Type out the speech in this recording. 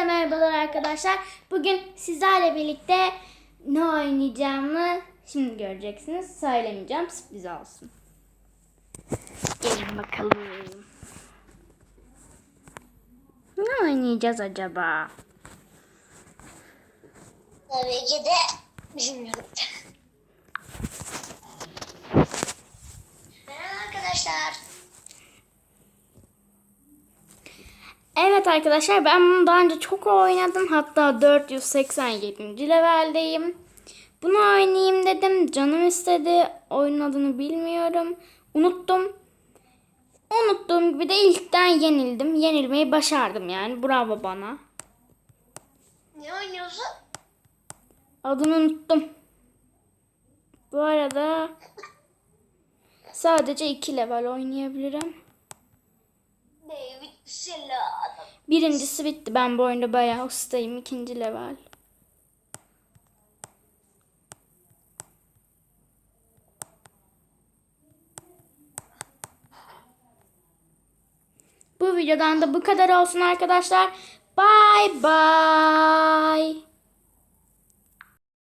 Hepinize merhabalar arkadaşlar. Bugün sizlerle birlikte ne oynayacağımı şimdi göreceksiniz. Söylemeyeceğim, sürpriz olsun. Gelin bakalım. Ne oynayacağız acaba? Tabii ki de bilmiyorum. Merhaba arkadaşlar. Evet arkadaşlar ben bunu daha önce çok oynadım. Hatta 487. leveldeyim. Bunu oynayayım dedim. Canım istedi. Oyunun adını bilmiyorum. Unuttum. Unuttuğum gibi de ilkten yenildim. Yenilmeyi başardım yani. Bravo bana. Ne oynuyorsun? Adını unuttum. Bu arada sadece 2 level oynayabilirim. David. Birincisi bitti. Ben bu oyunda bayağı ustayım. İkinci level. Bu videodan da bu kadar olsun arkadaşlar. Bye bye.